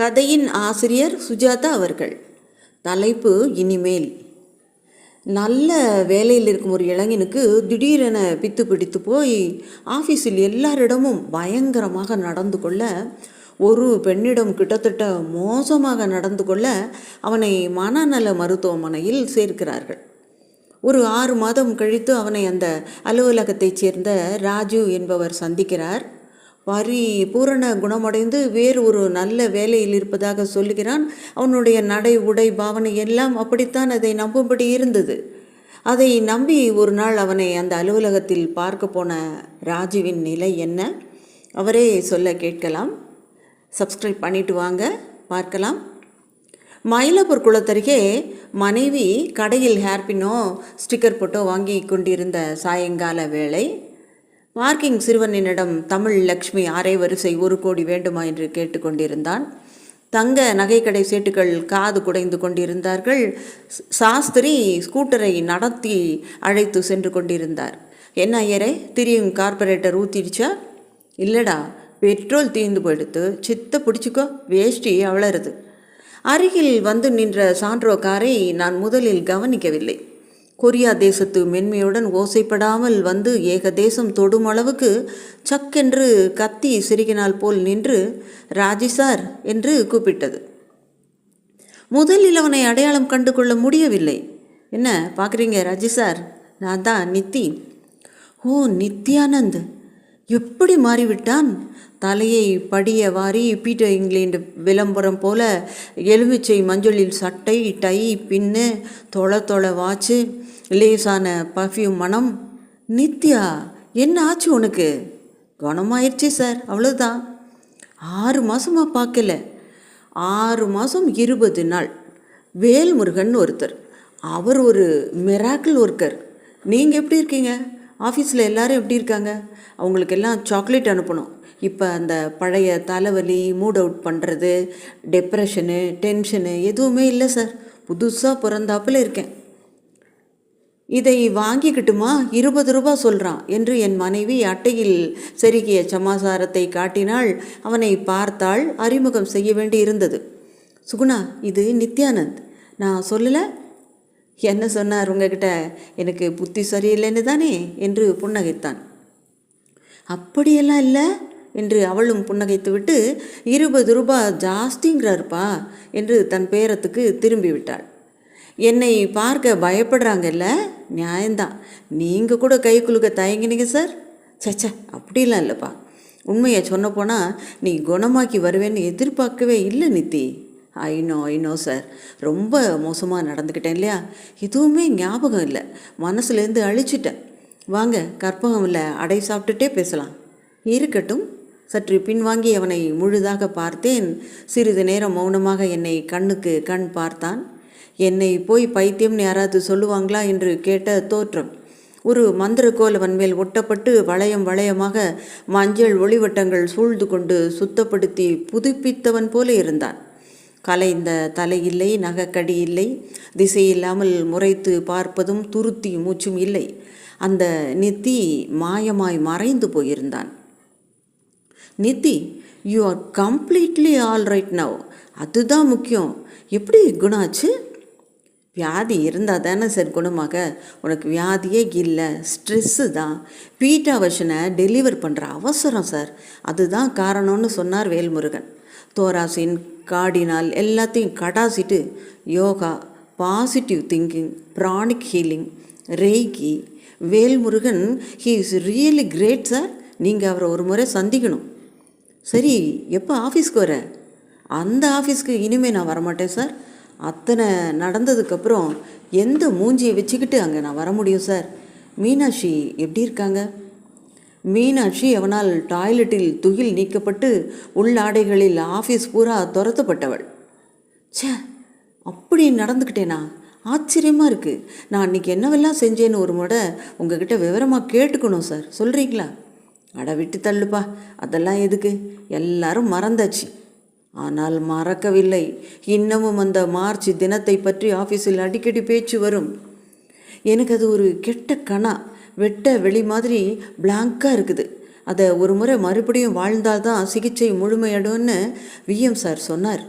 கதையின் ஆசிரியர் சுஜாதா அவர்கள். தலைப்பு இனிமேல். நல்ல வேலையில் இருக்கும் ஒரு இளைஞனுக்கு திடீரென பித்து பிடித்து போய் ஆஃபீஸில் எல்லாரிடமும் பயங்கரமாக நடந்து கொள்ள ஒரு பெண்ணிடம் கிட்டத்தட்ட மோசமாக நடந்து கொள்ள அவனை மனநல மருத்துவமனையில் சேர்க்கிறார்கள். ஒரு ஆறு மாதம் கழித்து அவனை அந்த அலுவலகத்தைச் சேர்ந்த ராஜு என்பவர் சந்திக்கிறார். பரிபூரண குணமடைந்து வேறு ஒரு நல்ல வேலையில் இருப்பதாக சொல்லுகிறான். அவனுடைய நடை உடை பாவனை எல்லாம் அப்படித்தான் அதை நம்பும்படி இருந்தது. அதை நம்பி ஒரு நாள் அவனை அந்த அலுவலகத்தில் பார்க்க போன ராஜுவின் நிலை என்ன? அவரே சொல்ல கேட்கலாம். சப்ஸ்கிரைப் பண்ணிட்டு வாங்க பார்க்கலாம். மயிலாப்பூர் குளத்தருகே மனைவி கடையில் ஹேர்பினோ ஸ்டிக்கர் போட்டோ வாங்கி கொண்டிருந்த சாயங்கால வேளை பார்க்கிங் சிறுவனிடம் தமிழ் லக்ஷ்மி அரை வரிசை ஒரு கோடி வேண்டுமா என்று கேட்டுக்கொண்டிருந்தான். தங்க நகைக்கடை சேட்டுகள் காது குடைந்து கொண்டிருந்தார்கள். சாஸ்திரி ஸ்கூட்டரை நடத்தி அழைத்து சென்று கொண்டிருந்தார். என்ன ஐயரே திரியும் கார்பரேட்டர் ஊற்றிடுச்சா இல்லைடா பெட்ரோல் தீர்ந்து போயிடுத்து. சித்த பிடிச்சிக்கோ வேஷ்டி அவ்வளருது. அருகில் வந்து நின்ற சான்றோ காரை நான் முதலில் கவனிக்கவில்லை. கொரியா தேசத்து மென்மையுடன் ஓசைப்படாமல் வந்து ஏக தேசம் தொடும் அளவுக்கு சக்கென்று கத்தி சிறுகினால் போல் நின்று ராஜி சார் என்று கூப்பிட்டது. முதலில் அவனை அடையாளம் கண்டு கொள்ள முடியவில்லை. என்ன பார்க்குறீங்க ராஜி சார்? நான் தான் நித்தி. ஓ நித்யானந்த் எப்படி மாறிவிட்டான்? தலையை படிய வாரி பீட்டர் இங்கிலாந்து விளம்பரம் போல எலுமிச்சை மஞ்சளில் சட்டை டை பின்னு தொலை தொலை வாச்சு லேசான பர்ஃப்யூம் மனம். நித்யா என்ன ஆச்சு உனக்கு? குணமாயிடுச்சு சார் அவ்வளோதான் ஆறு மாதமாக பார்க்கல. ஆறு மாதம் இருபது நாள். வேல்முருகன் ஒருத்தர். அவர் ஒரு மிராக்கிள் ஒர்க்கர் நீங்கள் எப்படி இருக்கீங்க? ஆஃபீஸில் எல்லாரும் எப்படி இருக்காங்க? அவங்களுக்கு எல்லாம் சாக்லேட் அனுப்பணும். இப்போ அந்த பழைய தலைவலி மூட் அவுட் பண்ணுறது டெப்ரெஷனு டென்ஷனு எதுவுமே இல்லை சார் புதுசாக பிறந்தாப்பில் இருக்கேன். இதை வாங்கிக்கிட்டுமா? இருபது ரூபா சொல்கிறான் என்று என் மனைவி அட்டையில் செருகிய சமாசாரத்தை காட்டினால் அவனை பார்த்தால் அறிமுகம் செய்ய வேண்டி இருந்தது சுகுணா இது நித்யானந்த். நான் சொல்லலை? என்ன சொன்னார் உங்ககிட்ட? எனக்கு புத்தி சரியில்லைன்னு தானே? என்று புன்னகைத்தான். அப்படியெல்லாம் இல்லை என்று அவளும் புன்னகைத்துவிட்டு இருபது ரூபாய் ஜாஸ்திங்கிறாருப்பா என்று தன் பேரத்துக்கு திரும்பி விட்டாள். என்னை பார்க்க பயப்படுறாங்கல்ல? நியாயம்தான். நீங்கள் கூட கை குலுக்க தயங்கினீங்க சார். சச்சா அப்படிலாம் இல்லைப்பா. உண்மையை சொன்ன போனால் நீ குணமாக்கி வருவேன்னு எதிர்பார்க்கவே இல்லை நித்தி. ஐநோ ஐநோ சார் ரொம்ப மோசமாக நடந்துக்கிட்டேன் இல்லையா? எதுவுமே ஞாபகம் இல்லை. மனசுலேருந்து அழிச்சிட்டேன். வாங்க கற்பகம் இல்லை அடை சாப்பிட்டுட்டே பேசலாம். இருக்கட்டும். சற்று பின்வாங்கி அவனை முழுதாக பார்த்தேன். சிறிது நேரம் மௌனமாக என்னை கண்ணுக்கு கண் பார்த்தான். என்னை போய் பைத்தியம்னு யாராவது சொல்லுவாங்களா என்று கேட்ட தோற்றம். ஒரு மந்திரக்கோல் அவன் மேல் ஒட்டப்பட்டு வளையம் வளையமாக மஞ்சள் ஒளிவட்டங்கள் சூழ்ந்து கொண்டு சுத்தப்படுத்தி புதுப்பித்தவன் போல இருந்தான். கலைந்த தலை இல்லை நகைக்கடி இல்லை. திசை இல்லாமல் முறைத்து பார்ப்பதும் துருத்தி மூச்சும் இல்லை. அந்த நித்தி மாயமாய் மறைந்து போயிருந்தான். Nithi you are completely all right now அதுதான் முக்கியம். எப்படி குணாச்சு? வியாதி இருந்தால் தானே சார் குணமாக. உனக்கு வியாதியே இல்லை. ஸ்ட்ரெஸ்ஸு தான். பீட்டா வருஷனை டெலிவர் பண்ணுற அவசரம் சார் அதுதான் காரணம்னு சொன்னார் வேல்முருகன். தோராசின் காடினால் எல்லாத்தையும் கடாசிட்டு yoga positive thinking pranic healing reiki Velmurugan he is really great sir நீங்கள் அவரை ஒரு முறை சந்திக்கணும். சரி எப்போ ஆஃபீஸ்க்கு வர? அந்த ஆஃபீஸ்க்கு இனிமேல் நான் வரமாட்டேன் சார் அத்தனை நடந்ததுக்கப்புறம் எந்த மூஞ்சியை வச்சுக்கிட்டு அங்கே நான் வர முடியும் சார் மீனாட்சி எப்படி இருக்காங்க? மீனாட்சி அவனால் டாய்லெட்டில் துகில் நீக்கப்பட்டு உள்ளாடைகளில் ஆஃபீஸ் பூரா துரத்தப்பட்டவள். ச்சே அப்படி நடந்துக்கிட்டேனா? ஆச்சரியமாக இருக்குது நான் அன்றைக்கி என்னவெல்லாம் செஞ்சேன்னு ஒரு முறை உங்ககிட்ட விவரமாக கேட்டுக்கணும் சார். சொல்கிறீங்களா அட விட்டு தள்ளுப்பா. அதெல்லாம் எதுக்கு? எல்லாரும் மறந்தாச்சு. ஆனால் மறக்கவில்லை. இன்னமும் அந்த மார்ச் தினத்தை பற்றி ஆஃபீஸில் அடிக்கடி பேச்சு வரும். எனக்கு அது ஒரு கெட்ட கணா வெட்ட வெளி மாதிரி பிளாங்காக இருக்குது. அதை ஒரு முறை மறுபடியும் வாழ்ந்தால்தான் சிகிச்சை முழுமையடும்னு விஎம் சார் சொன்னார்.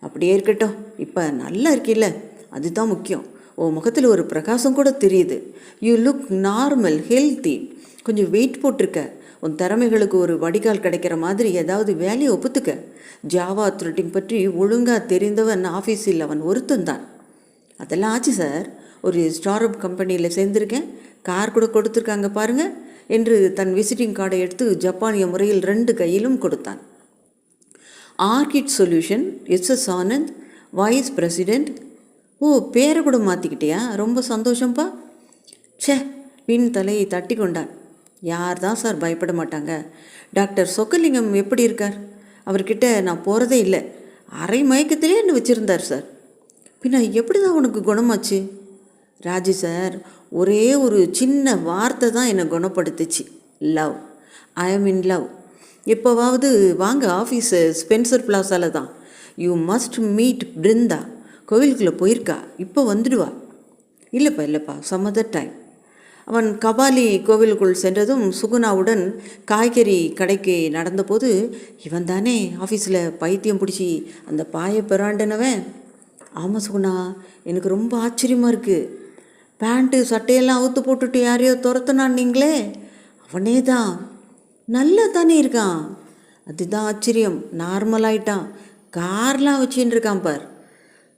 அப்படியே இருக்கட்டும். இப்போ நல்லா இருக்கில்ல? அதுதான் முக்கியம். உன் முகத்தில் ஒரு பிரகாசம் கூட தெரியுது. யூ லுக் நார்மல் ஹெல்த்தி கொஞ்சம் வெயிட் போட்டிருக்க. உன் திறமைகளுக்கு ஒரு வடிகால் கிடைக்கிற மாதிரி ஏதாவது வேலையை ஒப்புத்துக்க. ஜாவா த்ரெட்டிங் பற்றி ஒழுங்காக தெரிந்தவன் ஆஃபீஸில் அவன் ஒருத்தந்தான் அதெல்லாம் ஆச்சு சார் ஒரு ஸ்டார்அப் கம்பெனியில் சேர்ந்துருக்கேன். கார் கூட கொடுத்துருக்காங்க பாருங்க என்று தன் விசிட்டிங் கார்டை எடுத்து ஜப்பானிய முறையில் ரெண்டு கையிலும் கொடுத்தான். Orchid solution S S Anand vice president ஓ பேரை கூட மாற்றிக்கிட்டியா ரொம்ப சந்தோஷம்ப்பா ச்சே வின் தலையை தட்டி கொண்டான். யார் தான் சார் பயப்பட மாட்டாங்க? டாக்டர் சொக்கலிங்கம் எப்படி இருக்கார்? அவர்கிட்ட நான் போகிறதே இல்லை. அரை மயக்கத்திலே என்ன வச்சுருந்தார் சார்? பின்ன எப்படி தான் உனக்கு குணமாச்சு? ராஜி சார் ஒரே ஒரு சின்ன வார்த்தை தான் என்னை குணப்படுத்துச்சு. Love I am in love எப்போவாவது வாங்க ஆஃபீஸு ஸ்பென்சர் பிளாஸால தான். யூ மஸ்ட் மீட் பிருந்தா கோவிலுக்குள்ளே போயிருக்கா? இப்போ வந்துடுவா. இல்லைப்பா இல்லைப்பா சம் அதர் டைம் அவன் கபாலி கோவிலுக்குள் சென்றதும் சுகுணாவுடன் காய்கறி கடைக்கு நடந்தபோது இவன் தானே ஆஃபீஸில் பைத்தியம் பிடிச்சி அந்த பாயை பெறாண்டனவன் ஆமாம் சுகுணா எனக்கு ரொம்ப ஆச்சரியமாக இருக்குது பேண்ட்டு சட்டையெல்லாம் அவுத்து போட்டுட்டு யாரையோ துரத்துனான்னீங்களே அவனே தான் நல்லா தானே இருக்கான். அதுதான் ஆச்சரியம். நார்மலாயிட்டான் கார்லாம் வச்சுன்னு இருக்கான் பார்.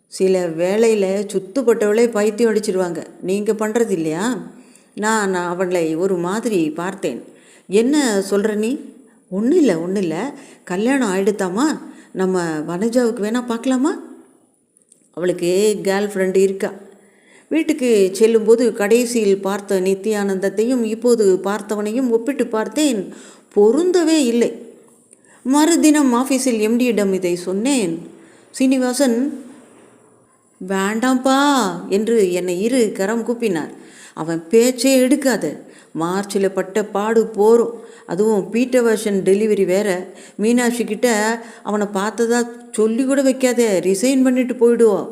சில வேளையில் சுத்துப்பட்டவளே பைத்தியம் அடிச்சிடுவாங்க நீங்கள் பண்ணுறது இல்லையா? நான் நான் அவளை ஒரு மாதிரி பார்த்தேன். என்ன சொல்கிற நீ? ஒன்றும் இல்லை ஒன்றும் இல்லை. கல்யாணம் ஆகிடுத்தாமா நம்ம வனஜாவுக்கு வேணால் பார்க்கலாமா? அவளுக்கு கேர்ள் ஃப்ரெண்டு இருக்கா. வீட்டுக்கு செல்லும்போது கடைசியில் பார்த்த நித்யானந்தத்தையும் இப்போது பார்த்தவனையும் ஒப்பிட்டு பார்த்தேன். பொருந்தவே இல்லை. மறுதினம் ஆஃபீஸில் எம்டியிடம் இதை சொன்னேன். சீனிவாசன் வேண்டாம்ப்பா என்று என்னை இரு கரம் கூப்பினார். அவன் பேச்சே எடுக்காத. மார்ச்சில் பட்ட பாடு போரும். அதுவும் பீட்டர் வெர்ஷன் டெலிவரி வேற. மீனாட்சிக்கிட்ட அவனை பார்த்ததா சொல்லி கூட வைக்காத. ரிசைன் பண்ணிட்டு போயிடுவோம்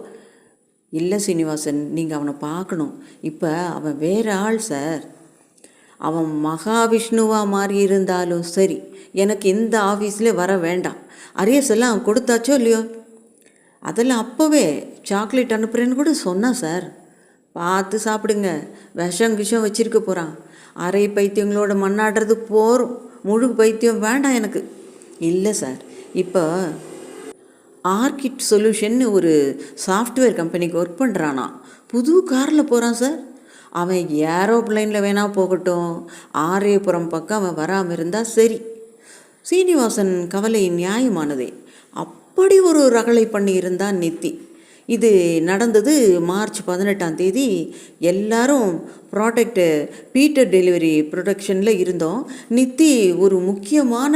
இல்லை சீனிவாசன் நீங்கள் அவனை பார்க்கணும். இப்போ அவன் வேற ஆள் சார். அவன் மகாவிஷ்ணுவாக மாறி இருந்தாலும் சரி எனக்கு இந்த ஆஃபீஸில் வர வேண்டாம். அரியர்ஸ் எல்லாம் கொடுத்தாச்சோ இல்லையோ? அதெல்லாம் அப்போவே சாக்லேட் அனுப்புகிறேன்னு கூட சொன்னான் சார். பார்த்து சாப்பிடுங்க. விஷம் விஷம் வச்சிருக்க போகிறான் அரை பைத்தியங்களோட மண்ணாடுறது போரும். முழு பைத்தியம் வேண்டாம் எனக்கு. இல்லை சார். இப்போ ஆர்கிட் சொல்யூஷன் ஒரு சாஃப்ட்வேர் கம்பெனிக்கு ஒர்க் பண்ணுறானா புது காரில் போகிறான் சார் அவன் ஏரோப்ளைனில் வேணால் போகட்டும். ஆரியபுரம் பக்கம் அவன் வராமல் இருந்தால் சரி. சீனிவாசன் கவலை நியாயமானதே. அப்படி ஒரு ரகளை பண்ணியிருந்தான் நித்தி. இது நடந்தது மார்ச் பதினெட்டாம் தேதி. எல்லாரும் ப்ராடக்ட் பீட்டர் டெலிவரி ப்ரொடக்ஷனில் இருந்தோம். நித்தி ஒரு முக்கியமான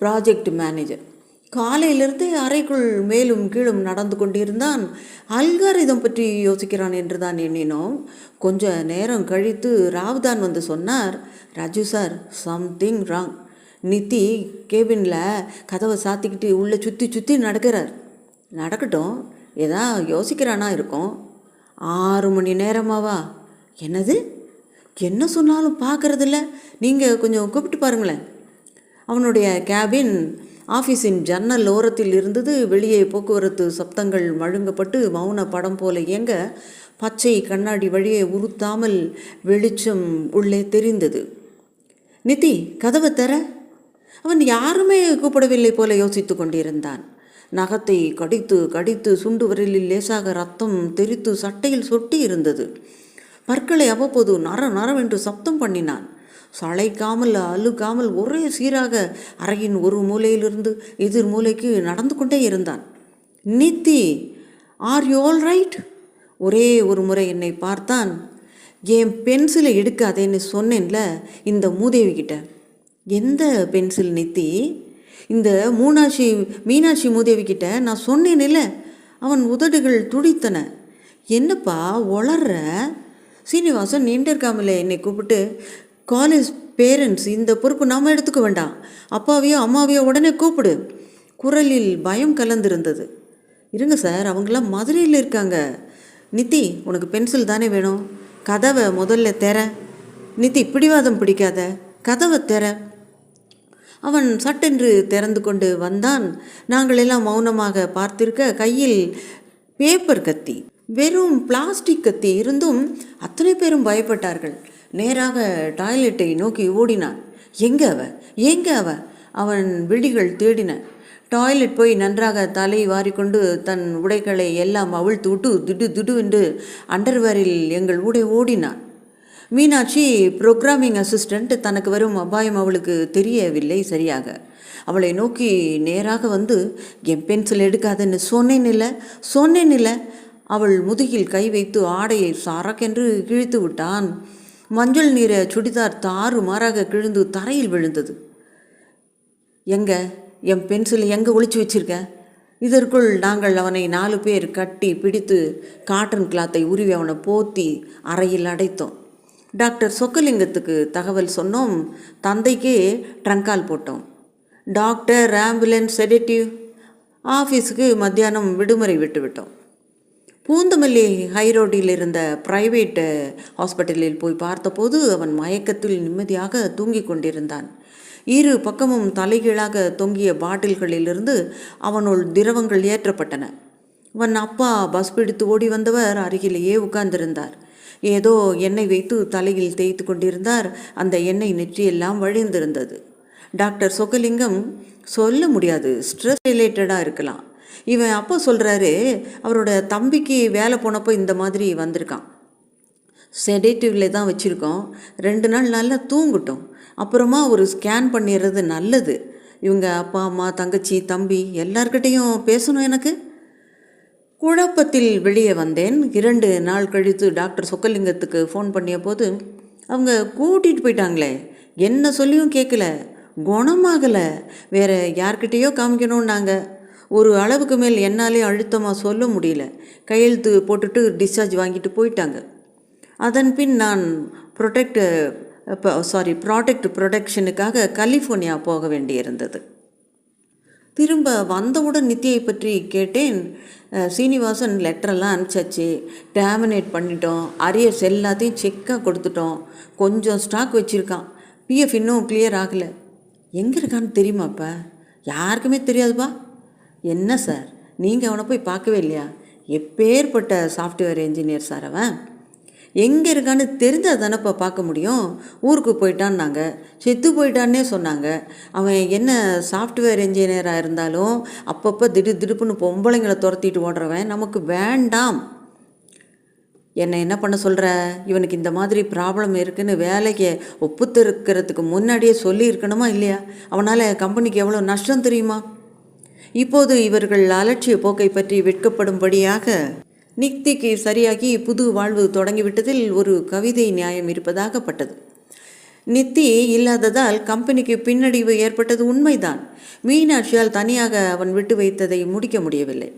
ப்ராஜெக்ட் மேனேஜர் காலையிலிருந்து அறைக்குள் மேலும் கீழும் நடந்து கொண்டிருந்தான். அல்காரிதம் பற்றி யோசிக்கிறான் என்று தான் எண்ணினோம். கொஞ்ச நேரம் கழித்து ராவ்தான் வந்து சொன்னார் Raju sir something wrong Nithi கேபினில் கதவை சாத்திக்கிட்டு உள்ளே சுற்றி சுற்றி நடக்கிறார். நடக்கட்டும். ஏதா யோசிக்கிறானா இருக்கும். ஆறு மணி நேரமாவா? என்னது? என்ன சொன்னாலும் பார்க்குறதில்ல. நீங்கள் கொஞ்சம் கூப்பிட்டு பாருங்களேன். அவனுடைய கேபின் ஆஃபீஸின் ஜன்னல் ஓரத்தில் இருந்தது. வெளியே போக்குவரத்து சப்தங்கள் வழங்கப்பட்டு மௌன படம் போல இயங்க பச்சை கண்ணாடி வழியே உறுத்தாமல் வெளிச்சம் உள்ளே தெரிந்தது. நிதி கதவை தர. அவன் யாருமே கூப்பிடவில்லை போல யோசித்து கொண்டிருந்தான். நகத்தை கடித்து கடித்து சுண்டு விரலில் லேசாக ரத்தம் தெரித்து சட்டையில் சொட்டி இருந்தது. பற்களை அவ்வப்போது நர நரவென்று சப்தம் பண்ணினான். சளைக்காமல் அழுக்காமல் ஒரே சீராக அறையின் ஒரு மூலையிலிருந்து எதிர் மூலைக்கு நடந்து கொண்டே இருந்தான். Nithi are you all right ஒரே ஒரு முறை என்னை பார்த்தான். என் பென்சிலை எடுக்காதேன்னு சொன்னேன்ல இந்த மூதேவிக்கிட்ட எந்த பென்சில் நித்தி? இந்த மூணாட்சி மீனாட்சி மூதேவிக்கிட்ட நான் சொன்னேன்ல அவன் உதடுகள் துடித்தன. என்னப்பா ஒளர்ற சீனிவாசன் நின்றிருக்காமலே என்னை கூப்பிட்டு காலேஜ் பேரண்ட்ஸ் இந்த பொறுப்பு நாம் எடுத்துக்க வேண்டாம். அப்பாவையோ அம்மாவையோ உடனே கூப்பிடு. குரலில் பயம் கலந்திருந்தது. இருங்க சார் அவங்களாம் மதுரையில் இருக்காங்க. நித்தி உனக்கு பென்சில் தானே வேணும்? கதவை முதல்ல தெற. நித்தி பிடிவாதம் பிடிக்காத. கதவை தெற. அவன் சட்டென்று திறந்து கொண்டு வந்தான். நாங்கள் எல்லாம் மௌனமாக பார்த்திருக்க கையில் பேப்பர் கத்தி. வெறும் பிளாஸ்டிக் கத்தி இருந்தும் அத்தனை பேரும் பயப்பட்டார்கள். நேராக டாய்லெட்டை நோக்கி ஓடினான். எங்க அவ? எங்க அவ? அவன் விழிகள் தேடின. டாய்லெட் போய் நன்றாக தலை வாரிக்கொண்டு தன் உடைகளை எல்லாம் அவிழ்த்து விட்டு திடு திடு என்று அண்டர்வேரில் எங்கள் ஊடே ஓடினான். மீனாட்சி ப்ரோக்ராமிங் அசிஸ்டண்ட் தனக்கு வரும் அபாயம் அவளுக்கு தெரியவில்லை சரியாக. அவளை நோக்கி நேராக வந்து என் பென்சில் எடுக்காதுன்னு சொன்னேன் இல்லை சொன்னேன் இல்லை. அவள் முதுகில் கை வைத்து ஆடையை சாரக்கென்று கிழித்து விட்டான். மஞ்சள் நீர சுடிதார் தாறு மாறாக கிழிந்து தரையில் விழுந்தது. எங்க? என் பென்சில் எங்கே ஒளிச்சு வச்சிருக்க? இதற்குள் நாங்கள் அவனை நாலு பேர் கட்டி பிடித்து காட்டன் கிளாத்தை உருவி அவனை போத்தி அறையில் அடைத்தோம். டாக்டர் சொக்கலிங்கத்துக்கு தகவல் சொன்னோம். தந்தைக்கே ட்ரங்கால் போட்டோம். Doctor ambulance sedative. ஆஃபீஸுக்கு மத்தியானம் விடுமுறை விட்டுவிட்டோம். பூந்தமல்லி ஹைரோடில் இருந்த பிரைவேட் ஹாஸ்பிட்டலில் போய் பார்த்தபோது அவன் மயக்கத்தில் நிம்மதியாக தூங்கிக் கொண்டிருந்தான். இரு பக்கமும் தலைகீழாக தொங்கிய பாட்டில்களிலிருந்து அவனுள் திரவங்கள் ஏற்றப்பட்டன. அவன் அப்பா பஸ் பிடித்து ஓடி வந்தவர் அருகிலேயே உட்கார்ந்திருந்தார். ஏதோ எண்ணெய் வைத்து தலையில் தேய்த்து கொண்டிருந்தார். அந்த எண்ணெய் நெற்றியெல்லாம் வழிந்திருந்தது. டாக்டர் சொக்கலிங்கம் சொல்ல முடியாது ஸ்ட்ரெஸ் ரிலேட்டடாக இருக்கலாம். இவன் அப்பா சொல்கிறாரு அவரோட தம்பிக்கு வேலை போனப்போ இந்த மாதிரி வந்திருக்கான். செடேட்டிவ்ல தான் வச்சுருக்கோம். ரெண்டு நாள் நல்லா தூங்கட்டும். அப்புறமா ஒரு ஸ்கேன் பண்ணிடுறது நல்லது. இவங்க அப்பா அம்மா தங்கச்சி தம்பி எல்லார்கிட்டேயும் பேசணும் எனக்கு. குழப்பத்தில் வெளியே வந்தேன். இரண்டு நாள் கழித்து டாக்டர் சொக்கலிங்கத்துக்கு ஃபோன் பண்ணிய போது அவங்க கூட்டிகிட்டு போயிட்டாங்களே. என்ன சொல்லியும் கேட்கல குணமாகலை. வேறு யார்கிட்டேயோ காமிக்கணும்னாங்க. ஒரு அளவுக்கு மேல் என்னாலே அழுத்தமாக சொல்ல முடியல. கையெழுத்து போட்டுட்டு டிஸ்சார்ஜ் வாங்கிட்டு போயிட்டாங்க. அதன் பின் நான் ப்ரொடெக்ட் இப்போ சாரி ப்ராடக்ட் ப்ரொடக்ஷனுக்காக கலிஃபோர்னியா போக வேண்டியிருந்தது. திரும்ப வந்தவுடன் நித்தியை பற்றி கேட்டேன். சீனிவாசன் லெட்டரெல்லாம் அனுப்பிச்சாச்சு. டேமினேட் பண்ணிட்டோம். அரியர்ஸ் எல்லாத்தையும் செக்காக கொடுத்துட்டோம். கொஞ்சம் ஸ்டாக் வச்சுருக்கான். பிஎஃப் இன்னும் கிளியர் ஆகலை. எங்கே இருக்கான்னு தெரியுமாப்பா யாருக்குமே தெரியாதுப்பா. என்ன சார்? நீங்கள் அவனை போய் பார்க்கவே இல்லையா? எப்பேற்பட்ட சாஃப்ட்வேர் இன்ஜினியர் சார் அவன்? எங்கே இருக்கான்னு தெரிஞ்சால் தானேப்பா பார்க்க முடியும். ஊருக்கு போயிட்டான்னாங்க. செத்து போயிட்டான்னே சொன்னாங்க. அவன் என்ன சாஃப்ட்வேர் இன்ஜினியராக இருந்தாலும் அப்பப்போ திடு திடுப்புன்னு பொம்பளைங்களை துரத்திட்டு ஓடுறவன் நமக்கு வேண்டாம். என்னை என்ன பண்ண சொல்கிற இவனுக்கு இந்த மாதிரி ப்ராப்ளம் இருக்குன்னு வேலைக்கு ஒப்புத்திருக்கிறதுக்கு முன்னாடியே சொல்லியிருக்கணுமா இல்லையா? அவனால் கம்பெனிக்கு எவ்வளோ நஷ்டம் தெரியுமா? இப்போது இவர்கள் அலட்சிய போக்கை பற்றி வெட்கப்படும்படியாக நிக்திக்கு சரியாகி புது வாழ்வு தொடங்கிவிட்டதில் ஒரு கவிதை நியாயம் இருப்பதாகப்பட்டது. நித்தி இல்லாததால் கம்பெனிக்கு பின்னடைவு ஏற்பட்டது உண்மைதான். மீனாட்சியால் தனியாக அவன் விட்டு வைத்ததை முடிக்க முடியவில்லை.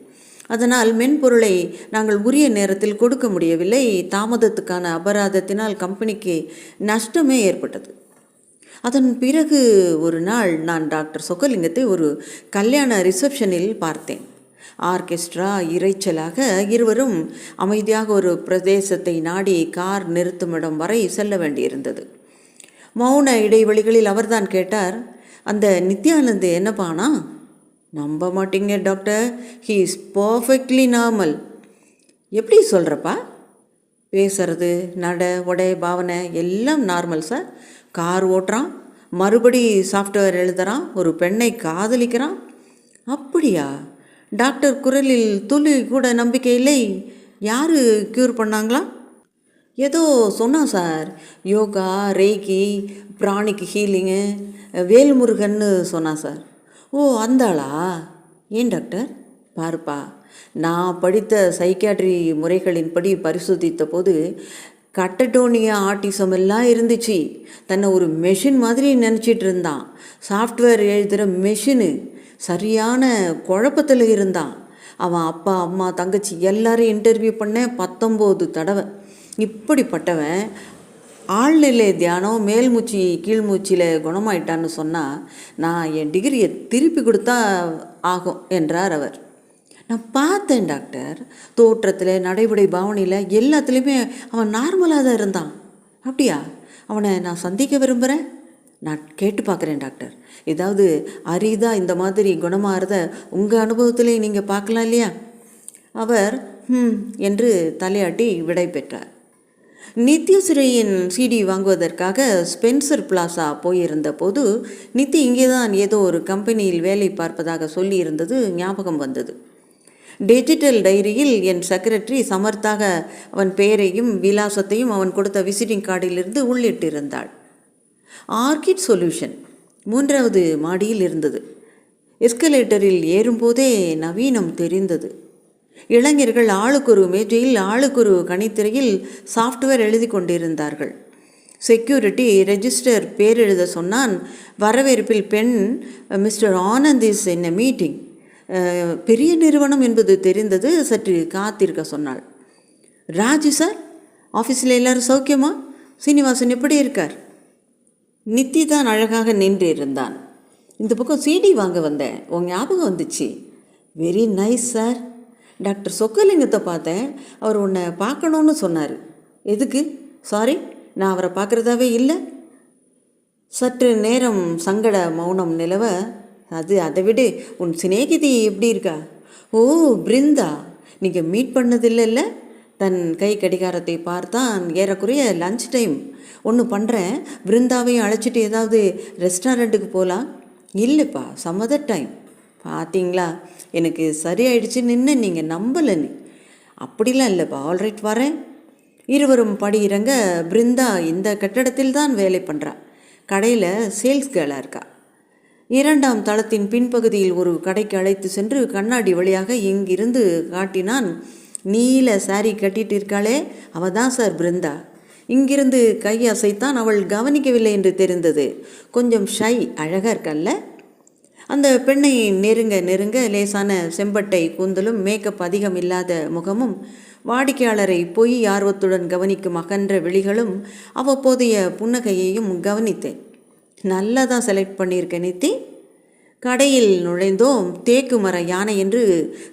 அதனால் மென்பொருளை நாங்கள் உரிய நேரத்தில் கொடுக்க முடியவில்லை. தாமதத்துக்கான அபராதத்தினால் கம்பெனிக்கு நஷ்டமே ஏற்பட்டது. அதன் பிறகு ஒரு நாள் நான் டாக்டர் சொக்கலிங்கத்தை ஒரு கல்யாண ரிசப்ஷனில் பார்த்தேன். ஆர்கெஸ்ட்ரா இரைச்சலாக இருவரும் அமைதியாக ஒரு பிரதேசத்தை நாடி கார் நிறுத்துமிடம் வரை செல்ல வேண்டியிருந்தது. மௌன இடைவெளிகளில் அவர்தான் கேட்டார் அந்த நித்யானந்த் என்னப்பானா? நம்ப மாட்டீங்க doctor he is perfectly normal எப்படி சொல்கிறப்பா பேசுறது நட உடை பாவனை எல்லாம் நார்மல் சார் கார் ஓட்டுறான் மறுபடி சாஃப்ட்வேர் எழுதுகிறான் ஒரு பெண்ணை காதலிக்கிறான். அப்படியா? டாக்டர் குரலில் துளி கூட நம்பிக்கை இல்லை. யார் க்யூர் பண்ணாங்களா? ஏதோ சொன்னான் sir. Yoga reiki pranic healing வேல்முருகன்னு சொன்னான் சார். ஓ அந்தாளா ஏன் டாக்டர்? பாருப்பா. நான் படித்த சைக்காட்ரி முறைகளின்படி பரிசோதித்த போது கட்டடோனியா ஆர்டிசம் எல்லாம் இருந்துச்சு. தன்னை ஒரு மெஷின் மாதிரி நினச்சிட்டு இருந்தான். சாஃப்ட்வேர் எழுதுகிற மெஷினு சரியான குழப்பத்தில் இருந்தான். அவன் அப்பா அம்மா தங்கச்சி எல்லாரையும் இன்டர்வியூ பண்ணேன் பத்தொம்போது தடவை. இப்படிப்பட்டவன் ஆழ்நிலை தியானம் மேல்மூச்சி கீழ்மூச்சியில் குணமாயிட்டான்னு சொன்னால் நான் என் டிகிரியை திருப்பி கொடுத்தா ஆகும் என்றார் அவர். நான் பார்த்தேன் டாக்டர். தோற்றத்தில் நடைமுறை பாவனையில் எல்லாத்துலேயுமே அவன் நார்மலாக தான் இருந்தான். அப்படியா? அவனை நான் சந்திக்க விரும்புகிறேன் நான் கேட்டு பார்க்குறேன் டாக்டர். ஏதாவது அரிதா இந்த மாதிரி குணமாகிறத உங்கள் அனுபவத்திலையும் நீங்கள் பார்க்கலாம் இல்லையா? அவர் ம் என்று தலையாட்டி விடை பெற்றார். நித்யஸ்ரீயின் சிடி வாங்குவதற்காக ஸ்பென்சர் பிளாசா போயிருந்த போது நித்தி இங்கே தான் ஏதோ ஒரு கம்பெனியில் வேலை பார்ப்பதாக சொல்லியிருந்தது ஞாபகம் வந்தது. டிஜிட்டல் டைரியில் என் செக்ரட்டரி சமர்த்தாக அவன் பெயரையும் விலாசத்தையும் அவன் கொடுத்த விசிட்டிங் கார்டிலிருந்து உள்ளிட்டிருந்தாள். ஆர்கிட் சொல்யூஷன் மூன்றாவது மாடியில் இருந்தது. எஸ்கலேட்டரில் ஏறும்போதே நவீனம் தெரிந்தது. இளைஞர்கள் ஆளுக்கொரு மேஜையில் ஆளுக்கொரு கணித்திரையில் சாஃப்ட்வேர் எழுதி கொண்டிருந்தார்கள். செக்யூரிட்டி ரெஜிஸ்டர் பேர் எழுத சொன்னான் வரவேற்பில் பெண் mister Anand is in a meeting பெரிய நிறுவனம் என்பது தெரிந்தது சற்று காத்திருக்க சொன்னாள். ராஜு சார் ஆஃபீஸில் எல்லாரும் சௌக்கியமா? சீனிவாசன் எப்படி இருக்கார்? நித்தி தான் அழகாக நின்று இருந்தான். இந்த பக்கம் சிடி வாங்க வந்தேன். உன் ஞாபகம் வந்துச்சு. வெரி நைஸ் சார் டாக்டர் சொக்கலிங்கத்தை பார்த்தேன். அவர் உன்னை பார்க்கணுன்னு சொன்னார். எதுக்கு? சாரி நான் அவரை பார்க்குறதாவே இல்லை. சற்று நேரம் சங்கட மௌனம் நிலவ அது அதை விடு. உன் சிநேகிதி எப்படி இருக்கா? ஓ பிருந்தா. நீங்கள் மீட் பண்ணதில்லைல்ல? தன் கை கடிகாரத்தை பார்த்தான் ஏறக்குறைய லஞ்ச் டைம் ஒன்று பண்ணுறேன் பிருந்தாவையும் அழைச்சிட்டு ஏதாவது ரெஸ்டாரண்ட்டுக்கு போகலாம் இல்லைப்பா சம்மத டைம் பார்த்தீங்களா எனக்கு சரியாயிடுச்சு நின்று நீங்கள் நம்பலைன்னு அப்படிலாம் இல்லைப்பா ஆல்ரைட் வரேன். இருவரும் படி இறங்க பிருந்தா இந்த கட்டடத்தில் தான் வேலை பண்ணுறா கடையில் சேல்ஸ் கேர்ளாக இருக்கா. இரண்டாம் தளத்தின் பின்பகுதியில் ஒரு கடைக்கு அழைத்து சென்று கண்ணாடி வழியாக இங்கிருந்து காட்டினான் நீல சாரி கட்டிட்டு இருக்காளே அவ தான் சார் பிருந்தா. இங்கிருந்து கை அசைத்தான் அவள் கவனிக்கவில்லை என்று தெரிந்தது. கொஞ்சம் ஷை அழகாக இருக்கல்ல? அந்த பெண்ணை நெருங்க நெருங்க லேசான செம்பட்டை கூந்தலும் மேக்கப் அதிகம் இல்லாத முகமும் வாடிக்கையாளரை பொய் ஆர்வத்துடன் கவனிக்கும் அகன்ற விழிகளும் அவ்வப்போதைய புன்னகையையும் கவனித்தேன். நல்லதாக செலக்ட் பண்ணியிருக்க நித்தி. கடையில் நுழைந்தோம் தேக்கு மர யானை என்று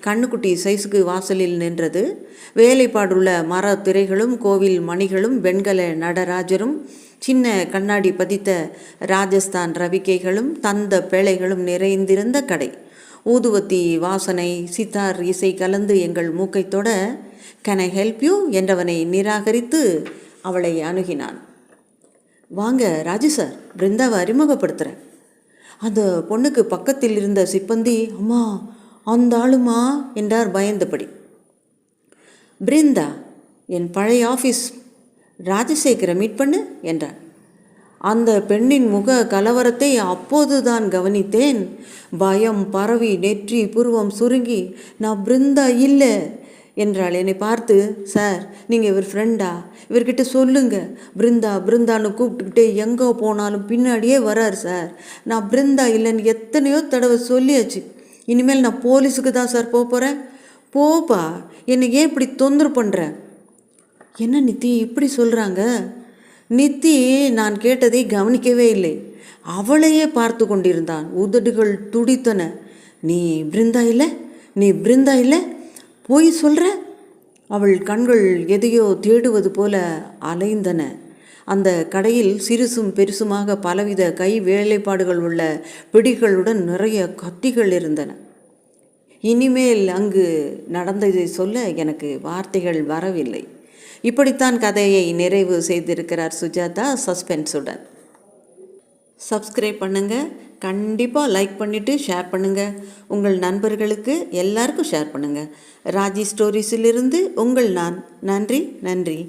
கண்ணுக்குட்டி சைஸுக்கு வாசலில் நின்றது. வேலைப்பாடுள்ள மர திரைகளும் கோவில் மணிகளும் வெண்கல நடராஜரும் சின்ன கண்ணாடி பதித்த ராஜஸ்தான் ரவிக்கைகளும் தந்த பேழைகளும் நிறைந்திருந்த கடை. ஊதுவத்தி வாசனை சித்தார் இசை கலந்து எங்கள் மூக்கைத்தொட கன கேன் ஹெல்ப் யூ என்றவனை நிராகரித்து அவளை அணுகினான். வாங்க ராஜு சார். பிருந்தாவை அறிமுகப்படுத்துகிறேன் அந்த பொண்ணுக்கு பக்கத்தில் இருந்த சிப்பந்தி அம்மா அந்த ஆளுமா? என்றார் பயந்தபடி. பிருந்தா என் பழைய ஆஃபீஸ். ராஜசேகரை மீட் பண்ணு என்றான் அந்த பெண்ணின் முக கலவரத்தை அப்போதுதான் கவனித்தேன். பயம் பரவி நெற்றி புருவம் சுருங்கி நான் பிருந்தா இல்லை. என்றாள். என்னை பார்த்து சார் நீங்கள் இவர் ஃப்ரெண்டா இவர்கிட்ட சொல்லுங்க. பிருந்தா பிருந்தான்னு கூப்பிட்டுக்கிட்டே எங்கே போனாலும் பின்னாடியே வரார் சார். நான் பிருந்தா இல்லைன்னு எத்தனையோ தடவை சொல்லியாச்சு. இனிமேல் நான் போலீஸுக்கு தான் சார் போக போகிறேன் போப்பா என்னை ஏன் இப்படி தொந்தரவு பண்ணுற என்ன நித்தி இப்படி சொல்கிறாங்க நித்தி நான் கேட்டதை கவனிக்கவே இல்லை. அவளையே பார்த்து கொண்டிருந்தான். உதடுகள் துடித்தன. நீ பிருந்தா இல்லை? நீ பிருந்தா இல்லை? போய் சொல்கிற அவள் கண்கள் எதையோ தேடுவது போல அலைந்தன. அந்த கடையில் சிறுசும் பெருசுமாக பலவித கை வேலைப்பாடுகள் உள்ள பிடிகளுடன் நிறைய கத்திகள் இருந்தன. இனிமேல் அங்கு நடந்ததை சொல்ல எனக்கு வார்த்தைகள் வரவில்லை. இப்படித்தான் கதையை நிறைவு செய்திருக்கிறார் சுஜாதா சஸ்பென்ஸுடன். சப்ஸ்கிரைப் பண்ணுங்கள் கண்டிப்பாக லைக் பண்ணிவிட்டு ஷேர் பண்ணுங்கள் உங்கள் நண்பர்களுக்கு எல்லாருக்கும் ஷேர் பண்ணுங்கள் ராஜி ஸ்டோரிஸிலிருந்து உங்கள் நான். நன்றி நன்றி.